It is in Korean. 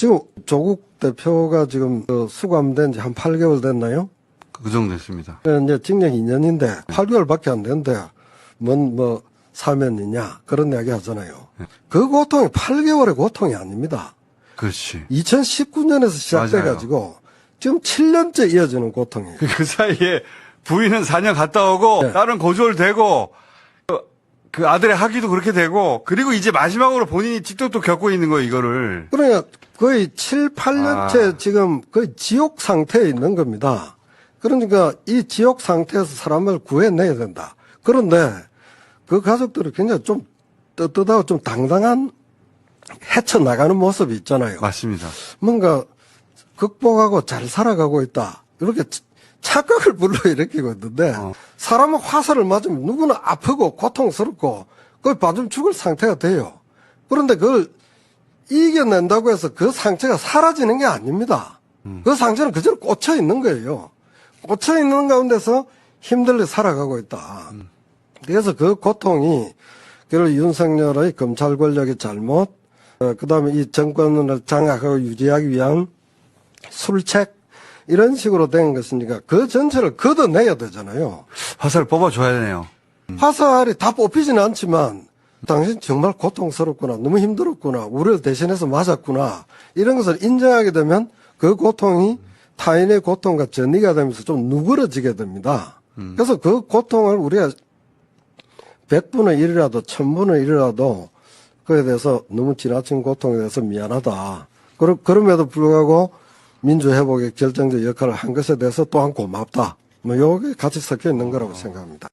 지금 조국 대표가 지금 그 수감된 지 한 8개월 됐나요? 그 정도 됐습니다. 그 이제 징역 2년인데 8개월밖에 안 됐는데 뭔 뭐 사면이냐 그런 이야기 하잖아요. 그 고통이 8개월의 고통이 아닙니다. 그렇지. 2019년에서 시작돼 가지고 지금 7년째 이어지는 고통이에요. 그 사이에 부인은 4년 갔다 오고 네. 딸은 고졸되고 그, 그 아들의 학위도 그렇게 되고 그리고 이제 마지막으로 본인이 직접 또 겪고 있는 거예요 이거를. 그러니까 거의 7, 8년째 아. 지금 거의 지옥 상태에 있는 겁니다. 그러니까 이 지옥 상태에서 사람을 구해내야 된다. 그런데 그 가족들이 굉장히 좀 떳떳하고 좀 당당한 헤쳐나가는 모습이 있잖아요. 맞습니다. 뭔가 극복하고 잘 살아가고 있다. 이렇게 치- 착각을 불러일으키고 있는데 어. 사람은 화살을 맞으면 누구나 아프고 고통스럽고 거의 반쯤 죽을 상태가 돼요. 그런데 그걸 이겨낸다고 해서 그 상처가 사라지는 게 아닙니다. 그 상처는 그대로 꽂혀 있는 거예요. 꽂혀 있는 가운데서 힘들게 살아가고 있다. 그래서 그 고통이 결국 윤석열의 검찰 권력의 잘못, 그 다음에 이 정권을 장악하고 유지하기 위한 술책, 이런 식으로 된 것이니까 그 전체를 걷어내야 되잖아요. 화살 뽑아줘야 되네요. 화살이 다 뽑히지는 않지만 당신 정말 고통스럽구나 너무 힘들었구나 우리를 대신해서 맞았구나 이런 것을 인정하게 되면 그 고통이 타인의 고통과 전이가 되면서 좀 누그러지게 됩니다. 그래서 그 고통을 우리가 100분의 1이라도 1000분의 1이라도 그에 대해서 너무 지나친 고통에 대해서 미안하다. 그러, 그럼에도 불구하고 민주회복에 결정적 역할을 한 것에 대해서 또한 고맙다. 뭐 요게 같이 섞여 있는 거라고 생각합니다.